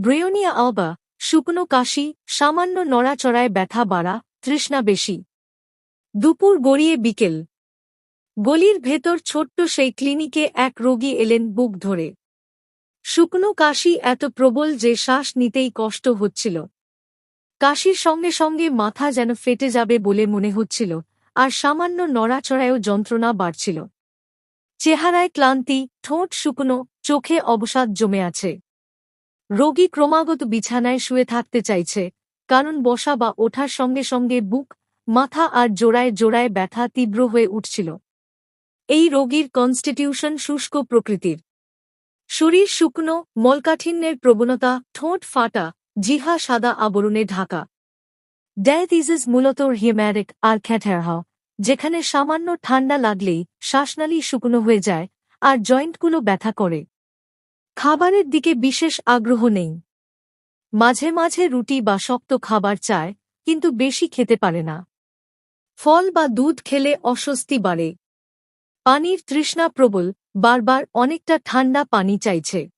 ব্রেয়োনিয়া Alva, শুকনো কাশি, সামান্য নড়াচড়ায় ব্যথা বাড়া, তৃষ্ণা বেশি। দুপুর গড়িয়ে বিকেল। গলির ভেতর ছোট্ট সেই ক্লিনিকে এক রোগী এলেন বুক ধরে। শুকনো কাশি এত প্রবল যে শ্বাস নিতেই কষ্ট হচ্ছিল। কাশির সঙ্গে সঙ্গে মাথা যেন ফেটে যাবে বলে মনে হচ্ছিল, আর সামান্য নড়াচড়ায়ও যন্ত্রণা বাড়ছিল। চেহারায় ক্লান্তি, ঠোঁট শুকনো, চোখে অবসাদ জমে আছে। রোগী ক্রমাগত বিছানায় শুয়ে থাকতে চাইছে, কারণ বসা বা ওঠার সঙ্গে সঙ্গে বুক, মাথা আর জোড়ায় জোড়ায় ব্যথা তীব্র হয়ে উঠছিল। এই রোগীর কনস্টিটিউশন শুষ্ক প্রকৃতির। শরীর শুকনো, মলকাঠিন্যের প্রবণতা, ঠোঁট ফাটা জিহা সাদা আবরণে ঢাকা। ডায়াথিসিস মূলত হিউম্যারিক আর খ্যাঠেরহা যেখানে সামান্য ঠান্ডা লাগলেই শ্বাসনালী শুকনো হয়ে যায় আর জয়েন্টগুলো ব্যথা করে। খাবারের দিকে বিশেষ আগ্রহ নেই। মাঝে মাঝে রুটি বা শক্ত খাবার চায়, কিন্তু বেশি খেতে পারে না। ফল বা দুধ খেলে অস্বস্তি বাড়ে। পানির তৃষ্ণা প্রবল, বারবার অনেকটা ঠান্ডা পানি চাইছে।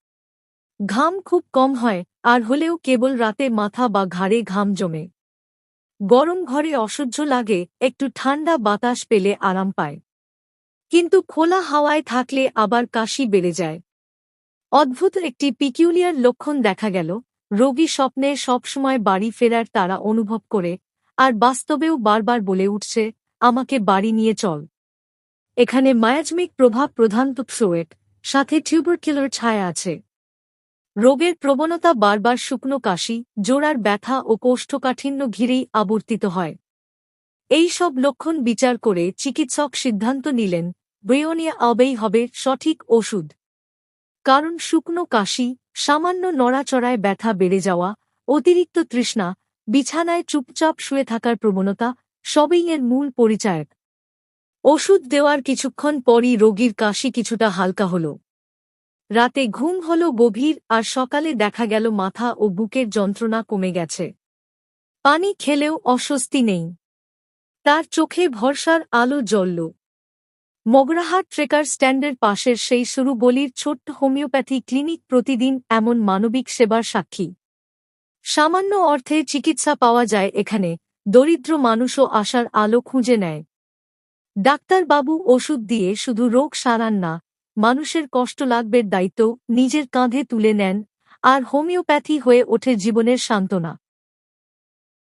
ঘাম খুব কম হয়, আর হলেও কেবল রাতে মাথা বা ঘাড়ে ঘাম জমে। গরম ঘরে অসহ্য লাগে, একটু ঠান্ডা বাতাস পেলে আরাম পায়। কিন্তু খোলা হাওয়ায় থাকলে আবার কাশি বেড়ে যায়। অদ্ভুত একটি পিকিউলিয়ার লক্ষণ দেখা গেল। রোগী স্বপ্নে সবসময় বাড়ি ফেরার তারা অনুভব করে, আর বাস্তবেও বারবার বলে উঠছে, আমাকে বাড়ি নিয়ে চল। এখানে মায়াজমিক প্রভাব প্রধানত ফ্লোয়েট সাথে টিউবারকিলার ছায়া আছে। রোগের প্রবণতা বারবার শুকনো কাশি জোড়ার ব্যথা ও কোষ্ঠকাঠিন্য ঘিরেই আবর্তিত হয়। এই সব লক্ষণ বিচার করে চিকিৎসক সিদ্ধান্ত নিলেন, ব্রেওনিয়া আবেই হবে সঠিক ওষুধ। কারণ শুকনো কাশি, সামান্য নড়াচড়ায় ব্যথা বেড়ে যাওয়া, অতিরিক্ত তৃষ্ণা, বিছানায় চুপচাপ শুয়ে থাকার প্রবণতা, সবই এর মূল পরিচায়ক। ওষুধ দেওয়ার কিছুক্ষণ পরই রোগীর কাশি কিছুটা হালকা হল। রাতে ঘুম হল গভীর আর সকালে দেখা গেল মাথা ও বুকের যন্ত্রণা কমে গেছে। পানি খেলেও অস্বস্তি নেই। তার চোখে ভরসার আলো জ্বলল। মগরাহাট ট্রেকার স্ট্যান্ডের পাশের সেই শুরু বলির ছোট্ট হোমিওপ্যাথি ক্লিনিক প্রতিদিন এমন মানবিক সেবার সাক্ষী। সামান্য অর্থে চিকিৎসা পাওয়া যায় এখানে, দরিদ্র মানুষও আসার আলো খুঁজে নেয়। ডাক্তারবাবু ওষুধ দিয়ে শুধু রোগ সারান না, মানুষের কষ্ট লাগবের দায়িত্ব নিজের কাঁধে তুলে নেন, আর হোমিওপ্যাথি হয়ে ওঠে জীবনের সান্ত্বনা।